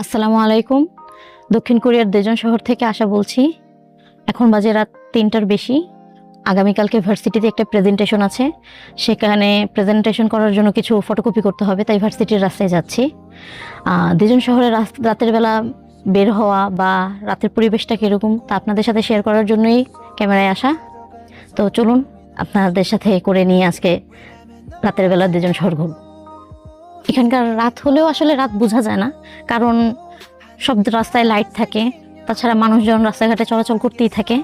আসসালামু আলাইকুম। দক্ষিণ কোরিয়ার দেজন শহর থেকে আসা বলছি। এখন বাজে রাত তিনটার বেশি। আগামীকালকে ভার্সিটিতে একটা প্রেজেন্টেশন আছে। সেখানে প্রেজেন্টেশন করার জন্য কিছু ফটোকপি করতে হবে, তাই ভার্সিটির রাস্তায় যাচ্ছি। দেজন শহরে রাত- রাতের বেলা বের হওয়া বা রাতের পরিবেশটা কীরকম, তা আপনাদের সাথে শেয়ার করার জন্যই ক্যামেরায় আসা। তো চলুন, আপনাদের সাথে করে নিয়ে আজকে রাতের বেলা দেজন শহর ঘুরব। এখানকার রাত হলেও আসলে রাত বোঝা যায় না, কারণ সব রাস্তায় লাইট থাকে, তাছাড়া মানুষজন রাস্তাঘাটে চলাচল করতেই থাকে,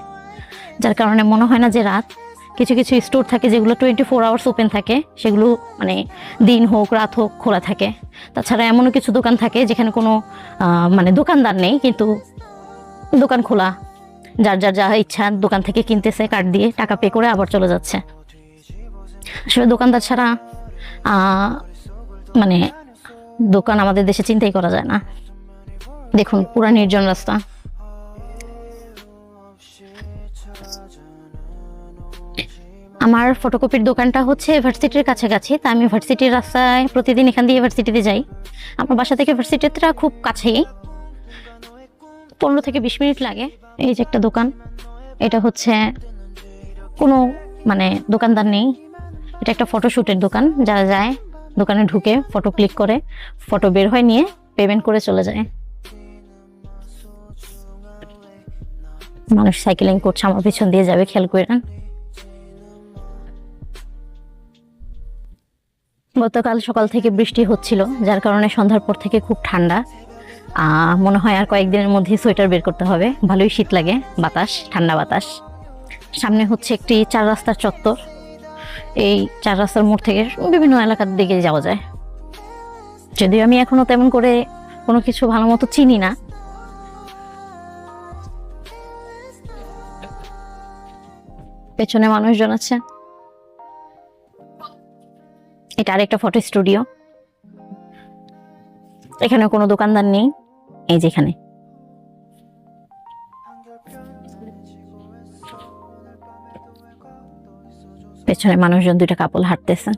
যার কারণে মনে হয় না যে রাত। কিছু কিছু স্টোর থাকে যেগুলো টোয়েন্টি ফোর আওয়ার্স ওপেন থাকে, সেগুলো মানে দিন হোক, রাত হোক, খোলা থাকে। তাছাড়া এমনও কিছু দোকান থাকে যেখানে কোনো মানে দোকানদার নেই, কিন্তু দোকান খোলা। যার যার যা ইচ্ছা দোকান থেকে কিনতেছে কার্ড দিয়ে টাকা পে করে আবার চলে যাচ্ছে। আসলে দোকানদার ছাড়া মানে দোকান আমাদের দেশে চিন্তাই করা যায় না। দেখুন, পুরা নির্জন রাস্তা। আমার ফটোকপির দোকানটা হচ্ছে ভার্সিটির কাছাকাছি, তা আমি ভার্সিটির রাস্তায় প্রতিদিন এখান দিয়ে ভার্সিটিতে যাই। আমার বাসা থেকে ভার্সিটিটা খুব কাছেই। পনেরো থেকে বিশ মিনিট লাগে এই যে একটা দোকান। এটা হচ্ছে কোনো মানে দোকানদার নেই। এটা একটা ফটোশ্যুটের দোকান, যারা যায় দোকানে ঢুকে ফটো ক্লিক করে ফটো বের হয় নিয়ে পেমেন্ট করে চলে যায়। মানুষ সাইকেলিং করছে আমার পিছন দিয়ে যাবে খেয়াল করে গতকাল সকাল থেকে বৃষ্টি হচ্ছিল যার কারণে সন্ধ্যার পর থেকে খুব ঠান্ডা। আহ, মনে হয় আর কয়েকদিনের মধ্যে সোয়েটার বের করতে হবে। ভালোই শীত লাগে বাতাস ঠান্ডা বাতাস। সামনে হচ্ছে একটি চার রাস্তার চত্বর। এই চার রাস্তার মোড় থেকে বিভিন্ন এলাকার দিকে যাওয়া যায়। যদিও আমি এখনও তেমন করে কোনো কিছু ভালো মতো চিনি না। পেছনে মানুষজন আছে। এটা আরেকটা ফটো স্টুডিও। এখানে কোনো দোকানদার নেই। এই যেখানে। পেছনে মানুষজন দুইটা কাপল হাঁটতেছে।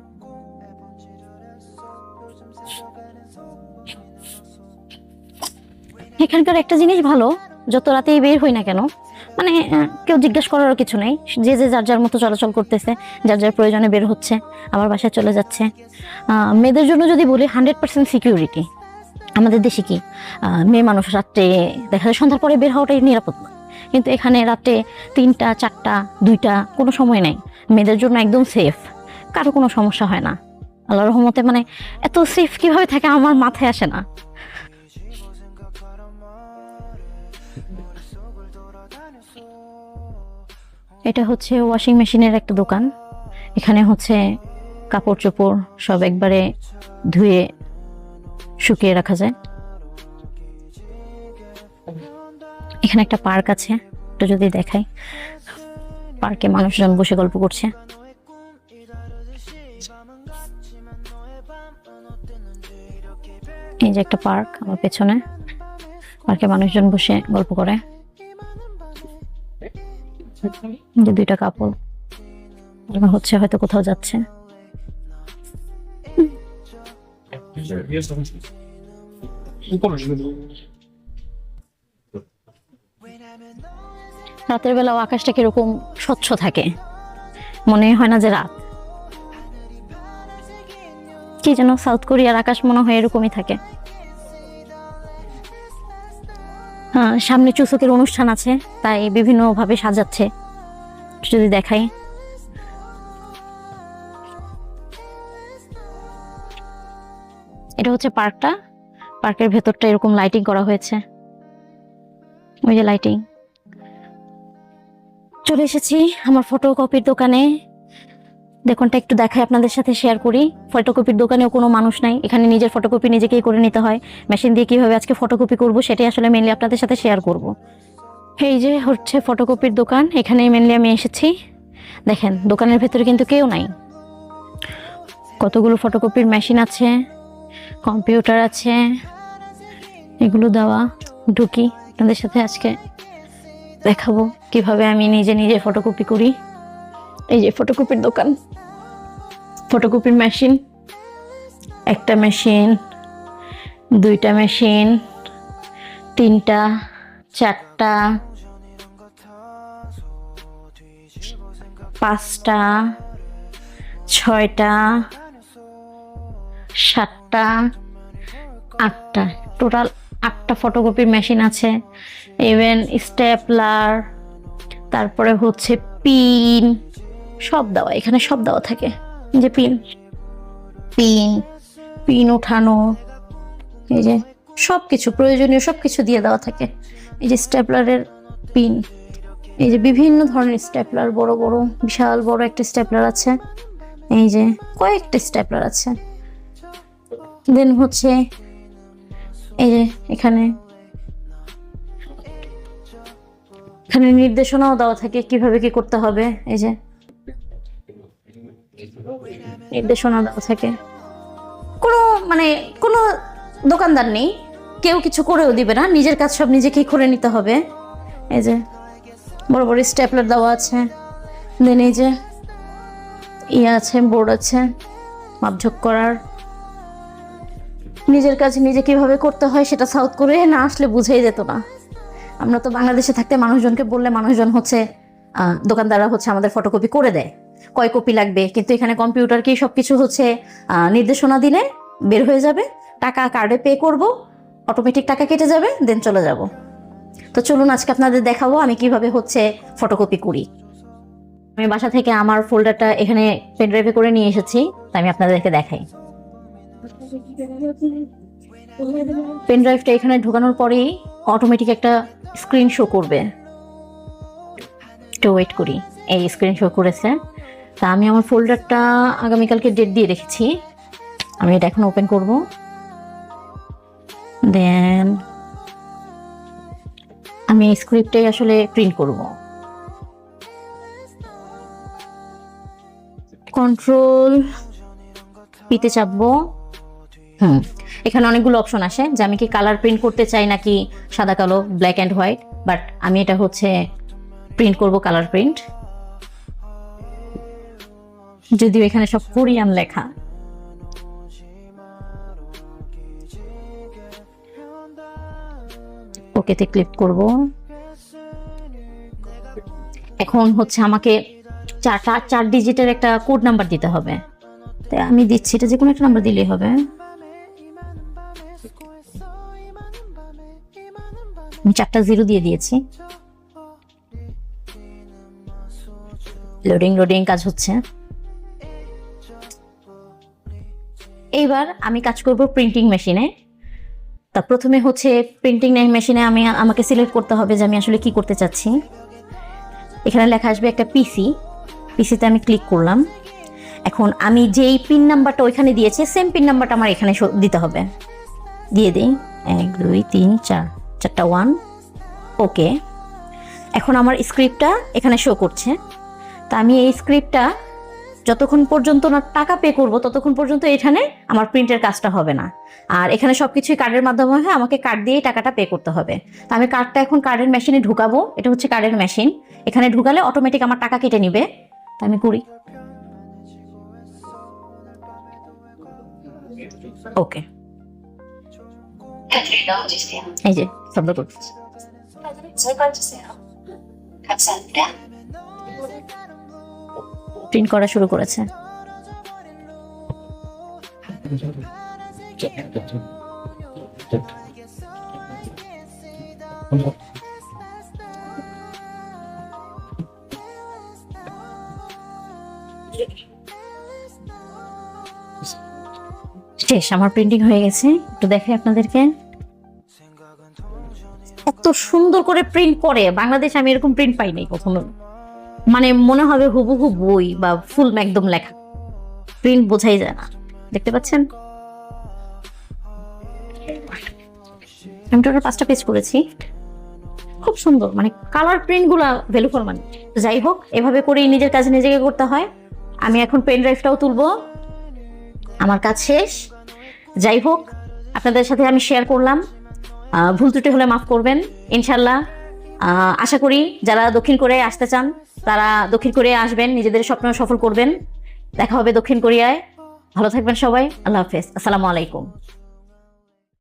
এখানকার একটা জিনিস ভালো, যত রাতেই বের হই না কেন মানে কেউ জিজ্ঞেস করারও কিছু নেই। যে যে যার যার মতো চলাচল করতেছে, যার যার প্রয়োজনে বের হচ্ছে, আবার বাসায় চলে যাচ্ছে। মেয়েদের জন্য যদি বলি, হান্ড্রেড পার্সেন্ট সিকিউরিটি। আমাদের দেশে কি মেয়ে মানুষ রাত্রে, দেখা যায় সন্ধ্যার পরে বের হওয়াটাই নিরাপদ কিন্তু এখানে রাত্রে তিনটা, চারটা, দুইটা কোনো সময় নেই। মেয়েদের জন্য একদম সেফ কারও কোনো সমস্যা হয় না। আল্লাহ রহমতে মানে এত সেফ কীভাবে থাকে আমার মাথায় আসে না। এটা হচ্ছে ওয়াশিং মেশিনের একটা দোকান। এখানে হচ্ছে কাপড় চোপড় সব একবারে ধুয়ে শুকিয়ে রাখা যায়। এখানে একটা পার্ক আছে একটু যদি দেখাই। পার্কে মানুষজন বসে গল্প করছে। এই যে একটা পার্ক আমার পেছনে। পার্কে মানুষজন বসে গল্প করে। যে দুইটা কাপড় হচ্ছে হয়তো কোথাও যাচ্ছে। রাতের বেলাও আকাশটা কীরকম স্বচ্ছ থাকে। মনে হয় না যে রাত। কি যেন সাউথ কোরিয়ার আকাশ মনে হয় এরকমই থাকে। হ্যাঁ সামনে চুসকের অনুষ্ঠান আছে, তাই বিভিন্নভাবে সাজাচ্ছে। যদি দেখাই। এটা হচ্ছে পার্কটা। পার্কের ভেতরটা এরকম লাইটিং করা হয়েছে। ওই যে লাইটিং চলে এসেছি আমার ফটোকপির দোকানে। দেখুনটা একটু দেখাই আপনাদের সাথে শেয়ার করি। ফটোকপির দোকানেও কোনো মানুষ নাই। এখানে নিজের ফটোকপি নিজেকেই করে নিতে হয়। মেশিন দিয়ে কীভাবে আজকে ফটোকপি করব, সেটাই আসলে মেনলি আপনাদের সাথে শেয়ার করব। এই যে হচ্ছে ফটোকপির দোকান এখানে মেনলি আমি এসেছি। দেখেন, দোকানের ভেতরে কিন্তু কেউ নাই। কতগুলো ফটোকপির মেশিন আছে কম্পিউটার আছে, এগুলো দেওয়া, ঢুকি আপনাদের সাথে আজকে। দেখাবো কীভাবে আমি নিজে নিজে ফটোকপি করি। এই যে ফটোকপির দোকান। ফটোকপির মেশিন একটা মেশিন দুইটা মেশিন তিনটা, চারটা, পাঁচটা, ছয়টা, সাতটা, আটটা। টোটাল আটটা ফটোকপির মেশিন আছে ইভেন স্টেপলার তারপরে হচ্ছে পিন সব দেওয়া এখানে সব দেওয়া থাকে যে পিন পিন পিন ওঠানো এই যে সব কিছু প্রয়োজনীয় সব কিছু দিয়ে দেওয়া থাকে এই যে স্টেপলারের পিন এই যে বিভিন্ন ধরনের স্টেপলার বড় বড় বিশাল বড় একটা স্টেপলার আছে এই যে কয়েকটা স্টেপলার আছে দেন হচ্ছে এই যে, এখানে। এখানে নির্দেশনাও দেওয়া থাকে কীভাবে কি করতে হবে, এই যে। নির্দেশনা দেওয়া থাকে। কোনো মানে কোনো দোকানদার নেই। কেউ কিছু করেও দিবে না। নিজের কাজ সব নিজেকেই করে নিতে হবে। এই যে, বড় বড় স্টেপলার দেওয়া আছে। দেন এই যে ইয়ে আছে, বোর্ড আছে মাপঝোক করার। নিজের কাজ নিজে কীভাবে করতে হয় সেটা সাউথ করে না আসলে বুঝেই যেত না। আমরা তো বাংলাদেশে থাকতে মানুষজনকে বললে মানুষজন হচ্ছে দোকানদাররা হচ্ছে আমাদের ফটোকপি করে দেয়। কয় কপি লাগবে? কিন্তু এখানে কম্পিউটারকেই সব কিছু হচ্ছে নির্দেশনা দিলে বের হয়ে যাবে। টাকা কার্ডে পে করব অটোমেটিক টাকা কেটে যাবে দেন চলে যাব। তো চলুন আজকে আপনাদের দেখাবো আমি কীভাবে হচ্ছে ফটোকপি করি। আমি বাসা থেকে আমার ফোল্ডারটা এখানে পেন ড্রাইভে করে নিয়ে এসেছি, তাই আমি আপনাদেরকে দেখাই। পেন ড্রাইভটা এখানে ঢোকানোর পরেই অটোমেটিক একটা স্ক্রিন শো করবে। একটু ওয়েট করি। এই স্ক্রিন শো করেছে। তা আমি আমার ফোল্ডারটা আগামীকালকে ডেট দিয়ে রেখেছি। আমি এটা এখন ওপেন করব। দেন আমি এই স্ক্রিপ্টটাই আসলে প্রিন্ট করব। কন্ট্রোল পিতে চাপবো। হুম। এখানে অনেকগুলো অপশন আসে, যে আমি কি কালার প্রিন্ট করতে চাই নাকি সাদা, কালো ব্ল্যাক অ্যান্ড হোয়াইট বাট আমি এটা হচ্ছে প্রিন্ট করব কালার প্রিন্ট যদিও এখানে সব কোরিয়ান লেখা। ওকেতে ক্লিক করব। এখন হচ্ছে আমাকে চারটা চার ডিজিটের একটা কোড নাম্বার দিতে হবে। তাই আমি দিচ্ছি, এটা যে কোনো একটা নাম্বার দিলেই হবে। আমি চারটা জিরো দিয়ে দিয়েছি। লোডিং লোডিং কাজ হচ্ছে। এইবার আমি কাজ করব প্রিন্টিং মেশিনে তা প্রথমে হচ্ছে প্রিন্টিং মেশিনে আমি আমাকে সিলেক্ট করতে হবে যে আমি আসলে কি করতে চাচ্ছি। এখানে লেখা আসবে একটা পিসি পিসিতে আমি ক্লিক করলাম। এখন আমি যেই পিন নাম্বারটা ওইখানে দিয়েছি সেম পিন নাম্বারটা আমার এখানে দিতে হবে। দিয়ে দিই। এক, দুই, তিন, চার। চারটা ওয়ান ওকে এখন আমার স্ক্রিপ্টটা এখানে শো করছে। তা আমি এই স্ক্রিপ্টটা যতক্ষণ পর্যন্ত না টাকা পে করব ততক্ষণ পর্যন্ত এখানে আমার প্রিন্টের কাজটা হবে না। আর এখানে সব কিছুই কার্ডের মাধ্যমে হয় আমাকে কার্ড দিয়েই টাকাটা পে করতে হবে। তা আমি কার্ডটা এখন কার্ডের মেশিনে ঢুকাবো এটা হচ্ছে কার্ডের মেশিন এখানে ঢুকালে অটোমেটিক আমার টাকা কেটে নিবে। তা আমি করি। ওকে এই যে। ঠান্ডা প্রিন্ট করা শুরু করেছে। শেষ আমার প্রিন্টিং হয়ে গেছে। একটু দেখে আপনাদেরকে। সুন্দর করে প্রিন্ট করে। বাংলাদেশে আমি এরকম প্রিন্ট পাই নাই কখনো। মানে মনে হবে হুবহু বই বা ফুল একদম লেখা। প্রিন্ট বোঝাই যায় না। দেখতে পাচ্ছেন? আমি টোটাল পাঁচটা পেজ করেছি। খুব সুন্দর। মানে কালার প্রিন্টগুলো ভ্যালু ফর মানি যাই হোক, এভাবে করেই নিজের কাজ নিজেকে করতে হয়। আমি এখন পেন ড্রাইভটাও তুলবো। আমার কাজ শেষ। যাই হোক, আপনাদের সাথে আমি শেয়ার করলাম। ভুল ত্রুটি হলে মাফ করবেন, ইনশাল্লাহ। আশা করি যারা দক্ষিণ কোরিয়ায় আসতে চান, তারা দক্ষিণ কোরিয়ায় আসবেন, নিজেদের স্বপ্ন সফল করবেন। দেখা হবে দক্ষিণ কোরিয়ায়। ভালো থাকবেন সবাই। আল্লাহ হাফেজ। আসসালামু আলাইকুম।